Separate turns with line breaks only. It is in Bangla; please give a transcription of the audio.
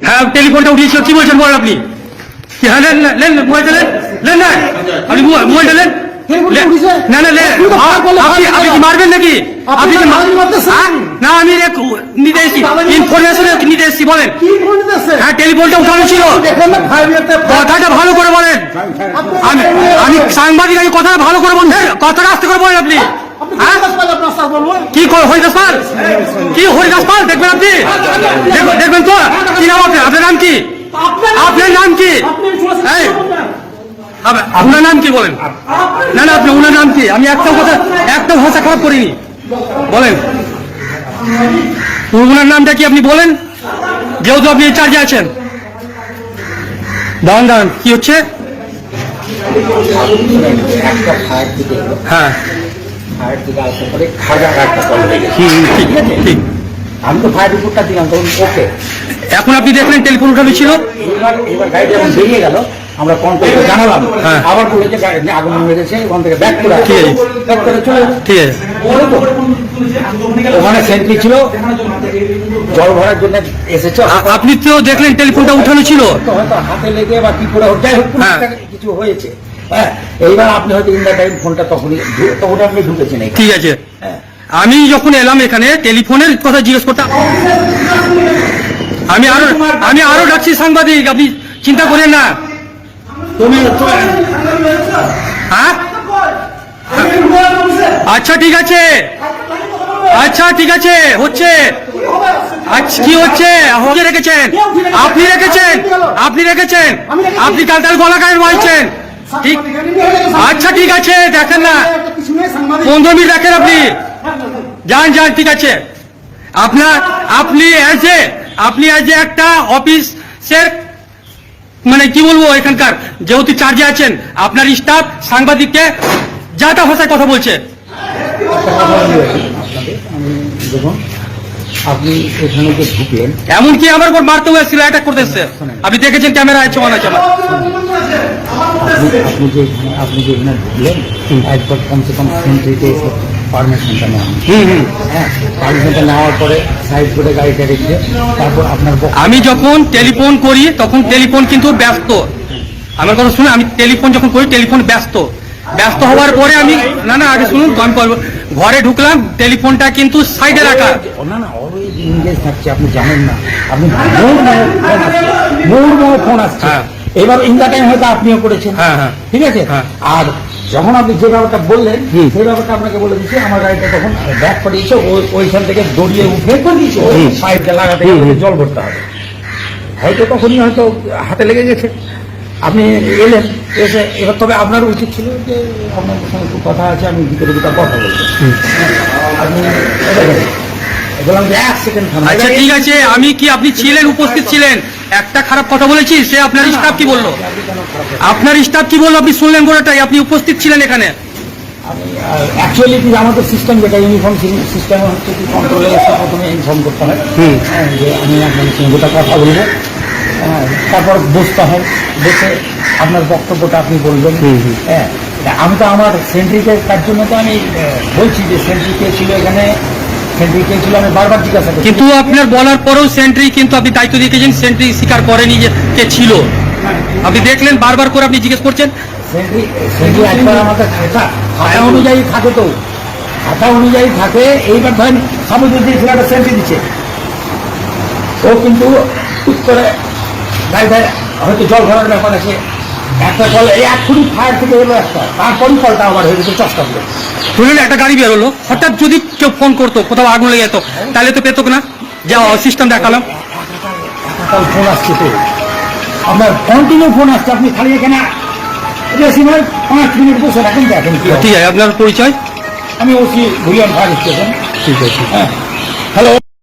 হ্যাঁ টেলিফোনটা উঠিয়েছিল কি বলছেন বলেন আপনি? হ্যাঁ নেন না, নেন মোবাইলটা নেন নেন না আপনি মোবাইলটা নেন? না না কি মারবেন নাকি?
আপনি?
না আমি নিতে এসেছি। ইনফরমেশন নিতে এসেছি বলেন? হ্যাঁ টেলিফোনটা উঠানো ছিল। কথাটা ভালো করে বলেন। আমি সাংবাদিক আমি কথাটা ভালো করে বলছেন কথাটা আস্তে করে বলেন আপনি। কি হরিদাস পাল কি হরিদাস পাল দেখবেন আপনি? দেখবেন- তো? কি নাম আপনার? আপনার নাম কি? আপনার নাম কি? আপনার? নাম কি বলেন? না না আপনি ওনার নাম কি? আমি একটা কথা একটা ভাষা খারাপ করিনি। বলেন। ওনার নামটা কি আপনি বলেন? যেহেতু আপনি চার্জে আছেন। দাঁড়ান দাঁড়ান কি হচ্ছে? হ্যাঁ।
ফায়ার দিকে আসার পরে খাজা একটা কল হয়ে গেছে
ঠিক ঠিক
আমি তো ফায়ার রিপোর্টটা দিলাম তখন ওকে
এখন আপনি দেখলেন টেলিফোন উঠানো ছিল?
এবার এবার গাড়ি যখন বেরিয়ে গেল আমরা কন্ট্রোলকে জানালাম।
হ্যাঁ।
আবার বলেছে গাড়ি আগুন হয়ে গেছে ওখান থেকে ব্যাক করে
ঠিক আছে।
ব্যাক করে চলে
ঠিক আছে।
ওখানে সেন্ট্রি ছিল জল ভরার জন্য এসেছে।
আপনি তো দেখলেন টেলিফোনটা উঠানো ছিল।
হয়তো হাতে লেগে বা কি করে যাই হোক
হ্যাঁ।
কিছু হয়েছে। হ্যাঁ এইবার আপনি হয়তো ইন টাইম ফোনটা তখনই তখন আপনি ঢুকেছেন
ঠিক আছে।
হ্যাঁ।
আমি যখন এলাম এখানে টেলিফোনের কথা জিজ্ঞেস করতাম। আমি আরও আমি আরও ডাকছি সাংবাদিক আপনি চিন্তা করেন না।
তুমি
হ্যাঁ? আচ্ছা ঠিক আছে। আচ্ছা ঠিক আছে হচ্ছে। আচ্ছা কি হচ্ছে? রেখেছেন। আপনি রেখেছেন। আপনি রেখেছেন। আপনি কাল তার গলা কায়ের মারছেন ঠিক আচ্ছা ঠিক আছে দেখেন না। পনেরো মিনিট রাখেন আপনি। যান যান ঠিক আছে। আপনার আপনি অ্যাজ এ আপনি অ্যাজ এ একটা অফিসের মানে কি বলব এখানকার যেহেতু চার্জে আছেন আপনার স্টাফ সাংবাদিককে যা তা ভাষায় কথা বলছে।
দেখুন আপনি এখানে যে ঢুকলেন
এমনকি আমার উপর মারতে হয়েছিল অ্যাটাক করতে এসছে আপনি দেখেছেন ক্যামেরা আছে মনে আছে আমার।
আপনি যে আপনি যে এখানে ঢুকলেন একবার কমসে কম সেন্ট্রিতে এসে পারমিশনটা
হুম
হ্যাঁ পারমিশনটা নেওয়ার পরে সাইড করে গাড়িটা রেখে তারপর আপনার
আমি যখন টেলিফোন করি তখন টেলিফোন কিন্তু ব্যস্ত। আমার কথা শুনে আমি টেলিফোন যখন করি টেলিফোন ব্যস্ত। ব্যস্ত হওয়ার পরে আমি না না আগে শুনুন আমি। ঘরে ঢুকলাম টেলিফোনটা কিন্তু সাইডে রাখা।
না না অলওয়েজ ইংগেজ থাকছে আপনি জানেন না। আপনি মোর মোর ফোন আসছে। এবার ইন দ্য টাইম হয়তো আপনিও করেছেন
হ্যাঁ, হ্যাঁ।
ঠিক আছে
হ্যাঁ।
আর যখন আপনি যে ব্যাপারটা বললেন। সেই ব্যাপারটা আপনাকে বলে দিচ্ছি আমার গাড়িটা তখন ব্যাক করে দিয়েছে ওই- ওইখান থেকে দড়িয়ে উঠে করে দিয়েছে ওই। পাইপটা লাগাতে জল ভরতে হবে হয়তো তখনই হয়তো হাতে লেগে গেছে আপনি এলেন এসে এবার তবে আপনার উচিত ছিল যে আপনার সঙ্গে একটু কথা আছে আমি ভিতরে ভিতরে কথা বলব আপনি। বললাম যে এক সেকেন্ড।
আচ্ছা ঠিক আছে আমি কি আপনি ছিলেন উপস্থিত ছিলেন একটা খারাপ কথা বলেছি সে আপনার স্টাফ কি বলল? আপনার স্টাফ কি বলল? আপনি শুনলেন গোটাটাই আপনি উপস্থিত ছিলেন এখানে।
অ্যাকচুয়ালি কি আমাদের সিস্টেম যেটা ইউনিফর্ম সিস্টেম হচ্ছে কি কন্ট্রোলে এসে প্রথমে ইনফর্ম করতে হয়।
হুম।
যে আমি আপনার সঙ্গে গোটা কথা বলব। হ্যাঁ, তারপর বসতে হয়। বসে আপনার বক্তব্যটা আপনি বলবেন। হ্যাঁ আমি তো আমার সেন্ট্রিকে তার জন্য তো আমি বলছি যে সেন্ট্রিকে ছিল এখানে। ছিল আমি বারবার জিজ্ঞাসা করছি।
কিন্তু আপনার বলার পরেও সেন্ট্রি কিন্তু আপনি দায়িত্ব দিয়েছেন সেন্ট্রি স্বীকার করেনি যে কে ছিল। আপনি দেখলেন বারবার করে আপনি জিজ্ঞেস করছেন?
সেন্ট্রি সেন্ট্রি একবার আমাদের খাতা খাতা অনুযায়ী থাকে তো। খাতা অনুযায়ী থাকে এইবার ধরেন সামুদ্রিক ছেলেটা সেন্ট্রি দিচ্ছে। ও কিন্তু টুক করে গাড়িটা হয়তো জল ভরার ব্যাপার আছে। একটা কল এই এক্ষুনি ফায়ার থেকে এলো একটা। তারপরই কলটা আবার হয়ে গেছে চষ্টা করে
শুনলেন একটা গাড়ি বেরোলো হঠাৎ যদি কেউ ফোন করতো কোথাও আগুন লেগে যেত তাহলে তো পেতো না? যা সিস্টেম দেখালাম।
ফোন আসছে তো। আপনার কন্টিনিউ ফোন আসছে আপনি খালি এখানে নয় পাঁচ মিনিট বসে রাখেন দেখেন
ঠিক আছে আপনার পরিচয়?
আমি ওসি ভুলিয়ান ফায়ার স্টেশন।
ঠিক আছে।
হ্যাঁ।